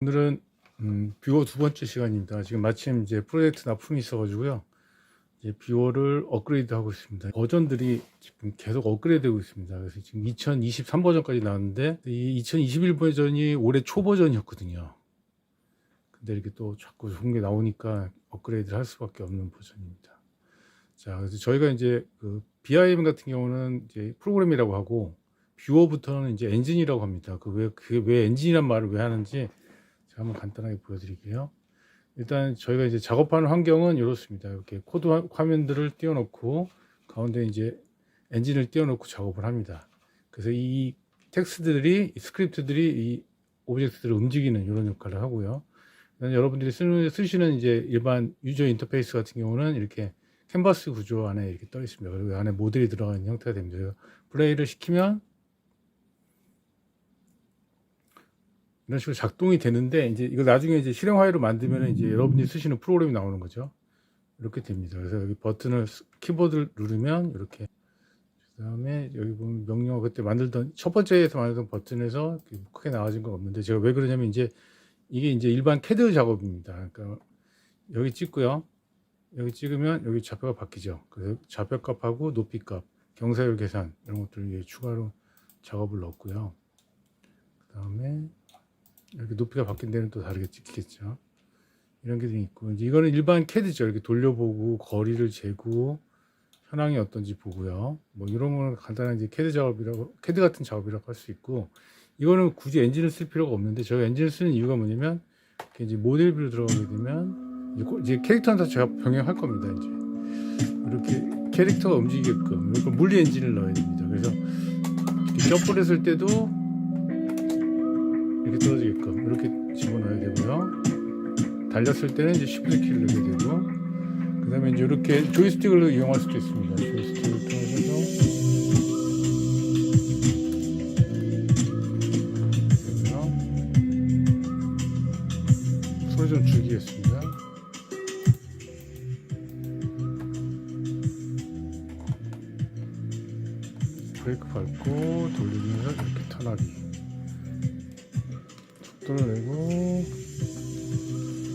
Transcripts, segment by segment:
오늘은 음, 뷰어 두 번째 시간입니다. 지금 마침 이제 프로젝트 납품이 있어가지고요. 이제 뷰어를 업그레이드 하고 있습니다. 버전들이 지금 계속 업그레이드 되고 있습니다. 그래서 지금 2023 버전까지 나왔는데 이 2021 버전이 올해 초 버전이었거든요. 근데 이렇게 또 자꾸 좋은 게 나오니까 업그레이드를 할 수밖에 없는 버전입니다. 자, 그래서 저희가 이제 그 BIM 같은 경우는 이제 프로그램이라고 하고 뷰어부터는 이제 엔진이라고 합니다. 그 왜, 그게 왜 엔진이란 말을 왜 하는지 제가 한번 간단하게 보여드릴게요. 일단 저희가 이제 작업하는 환경은 이렇습니다. 이렇게 코드 화- 화면들을 띄워놓고 가운데 이제 엔진을 띄워놓고 작업을 합니다. 그래서 이 텍스트들이, 이 스크립트들이 이 오브젝트들을 움직이는 이런 역할을 하고요. 여러분들이 쓰는, 쓰시는 이제 일반 유저 인터페이스 같은 경우는 이렇게 캔버스 구조 안에 이렇게 떠 있습니다. 그리고 안에 모델이 들어가 있는 형태가 됩니다. 플레이를 시키면 이런 식으로 작동이 되는데 이제 이거 나중에 이제 실행 파일로 만들면 이제 여러분이 쓰시는 프로그램이 나오는 거죠. 이렇게 됩니다. 그래서 여기 버튼을 스- 키보드를 누르면 이렇게 그다음에 여기 보면 명령어 그때 만들던 첫 번째에서 만들던 버튼에서 크게 나와진 건 없는데 제가 왜 그러냐면 이제 이게 이제 일반 캐드 작업입니다. 그러니까 여기 찍고요. 여기 찍으면 여기 좌표가 바뀌죠. 그래서 좌표값하고 높이값, 경사율 계산 이런 것들을 추가로 작업을 넣었고요. 그다음에 이렇게 높이가 바뀐 데는 또 다르게 찍히겠죠. 이런 게 좀 있고 이제 이거는 일반 캐드죠. 이렇게 돌려보고 거리를 재고 현황이 어떤지 보고요. 뭐 이런 거는 간단한 이제 캐드 작업이라고 캐드 같은 작업이라고 할 수 있고 이거는 굳이 엔진을 쓸 필요가 없는데 저희가 엔진을 쓰는 이유가 뭐냐면 이제 모델 뷰로 들어가게 되면 이제 고- 이제 캐릭터는 다 제가 병행할 겁니다. 이제 이렇게 캐릭터가 움직이게끔 이렇게 물리 엔진을 넣어야 됩니다. 그래서 이렇게 점프를 했을 때도 이렇게 떨어지게끔 이렇게 집어넣어야 되고요. 달렸을 때는 이제 쉬프트 키를 누르게 되고 그 다음에 이제 이렇게 조이스틱을 이용할 수도 있습니다. 조이스틱을 통해서. 소리 좀 줄이겠습니다. 브레이크 밟고 돌리면서 이렇게 턴하기 속도를 내고.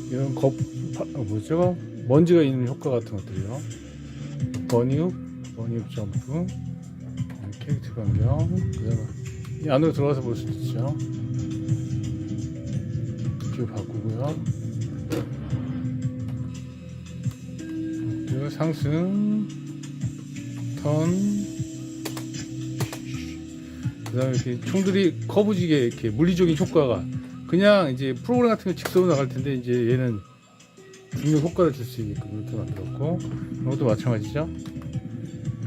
이런 겁 파- 어, 뭐죠? 먼지가 있는 효과 같은 것들이요. 버니업 버니업 점프 캐릭터 변경. 그다음에 이 안으로 들어가서 볼 수도 있죠. 뷰 바꾸고요. 뷰 상승 턴. 그다음에 이렇게 총들이 커브지게 이렇게 물리적인 효과가 그냥 이제 프로그램 같은 거 직선으로 나갈 텐데 이제 얘는 중요 효과를 줄 수 있게끔 이렇게 만들었고 이것도 마찬가지죠.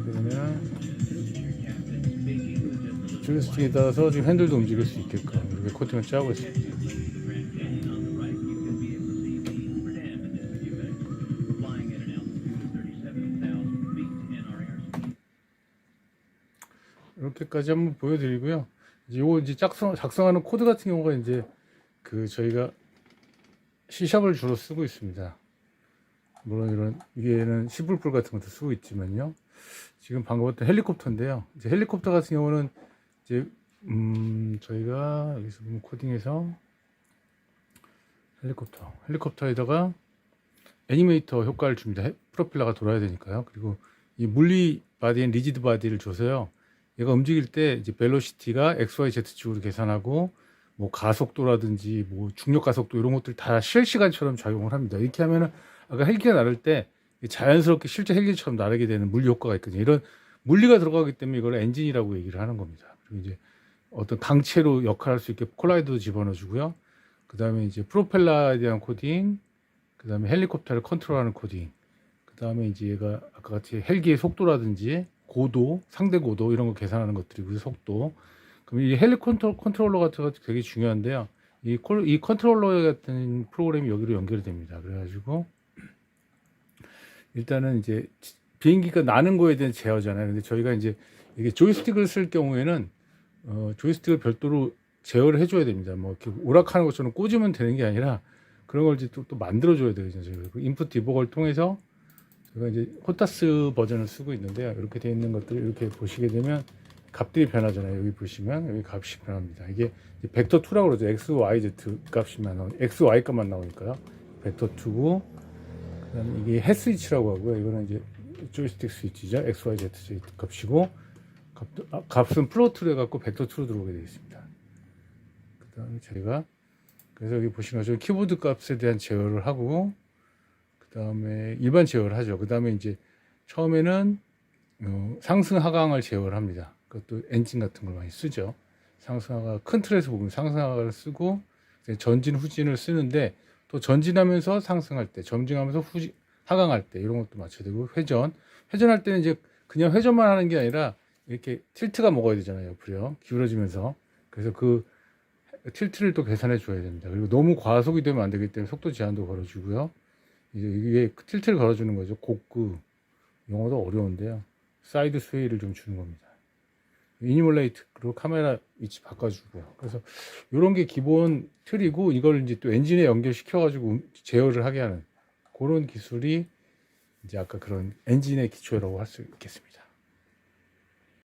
그러면 조이스틱에 따라서 지금 핸들도 움직일 수 있게끔 이렇게 코팅을 짜고 있습니다. 이렇게까지 한번 보여드리고요. 이제 요거 이제 작성, 작성하는 코드 같은 경우가 이제 그 저희가 C샵을 주로 쓰고 있습니다. 물론 이런 위에는 C++ 같은 것도 쓰고 있지만요. 지금 방금 봤던 헬리콥터인데요. 이제 헬리콥터 같은 경우는 이제 음 저희가 여기서 보면 코딩해서 헬리콥터 헬리콥터에다가 애니메이터 효과를 줍니다. 해- 프로펠러가 돌아야 되니까요. 그리고 이 물리 바디엔 리지드 바디를 줘서요. 얘가 움직일 때 이제 벨로시티가 XYZ축으로 계산하고 뭐 가속도라든지 뭐 중력 가속도 이런 것들 다 실시간처럼 작용을 합니다. 이렇게 하면은 아까 헬기가 나를 때 자연스럽게 실제 헬기처럼 나르게 되는 물리 효과가 있거든요. 이런 물리가 들어가기 때문에 이걸 엔진이라고 얘기를 하는 겁니다. 그리고 이제 어떤 강체로 역할할 수 있게 콜라이더도 집어넣어 주고요. 그 다음에 이제 프로펠러에 대한 코딩, 그 다음에 헬리콥터를 컨트롤하는 코딩, 그 다음에 이제 얘가 아까 같이 헬기의 속도라든지 고도, 상대 고도 이런 거 계산하는 것들이고요. 속도. 그럼 이 헬리 컨트롤, 컨트롤러 같은 거 되게 중요한데요. 이, 콜- 이 컨트롤러 같은 프로그램이 여기로 연결이 됩니다. 그래가지고 일단은 이제 비행기가 나는 거에 대한 제어잖아요. 근데 저희가 이제 이게 조이스틱을 쓸 경우에는 어, 조이스틱을 별도로 제어를 해줘야 됩니다. 뭐 이렇게 오락하는 것처럼 꽂으면 되는 게 아니라 그런 걸 이제 또, 또 만들어줘야 되거든요. 인풋 디버거를 통해서 제가 이제 호타스 버전을 쓰고 있는데요. 이렇게 되어 있는 것들을 이렇게 보시게 되면 값들이 변하잖아요. 여기 보시면 여기 값이 변합니다. 이게 벡터 2라고 그러죠. x, y, z 값이만 나오 x, y 값만 나오니까요. 벡터 2고 그다음에 이게 헤 스위치라고 하고요. 이거는 이제 조이스틱 스위치죠. x, y, z 값이고 값, 아, 값은 플로트로 해갖고 벡터 2로 들어오게 되겠습니다. 그다음에 저희가 그래서 여기 보시는 것처럼 키보드 값에 대한 제어를 하고 그 다음에 일반 제어를 하죠. 그 다음에 이제 처음에는 어, 상승 하강을 제어를 합니다. 그것도 엔진 같은 걸 많이 쓰죠. 상승 하강 큰 틀에서 보면 상승 하강을 쓰고 전진 후진을 쓰는데 또 전진하면서 상승할 때, 점진하면서 후진 하강할 때 이런 것도 맞춰야 되고 회전 회전할 때는 이제 그냥 회전만 하는 게 아니라 이렇게 틸트가 먹어야 되잖아요. 옆으로요. 기울어지면서 그래서 그 틸트를 또 계산해 줘야 됩니다. 그리고 너무 과속이 되면 안 되기 때문에 속도 제한도 걸어주고요. 이제 이게 틸트를 걸어주는 거죠. 곡구 용어도 어려운데요. 사이드 스웨이를 좀 주는 겁니다. 이니멀레이트 그리고 카메라 위치 바꿔주고요. 그래서 이런 게 기본 틀이고 이걸 이제 또 엔진에 연결시켜 가지고 제어를 하게 하는 그런 기술이 이제 아까 그런 엔진의 기초라고 할 수 있겠습니다.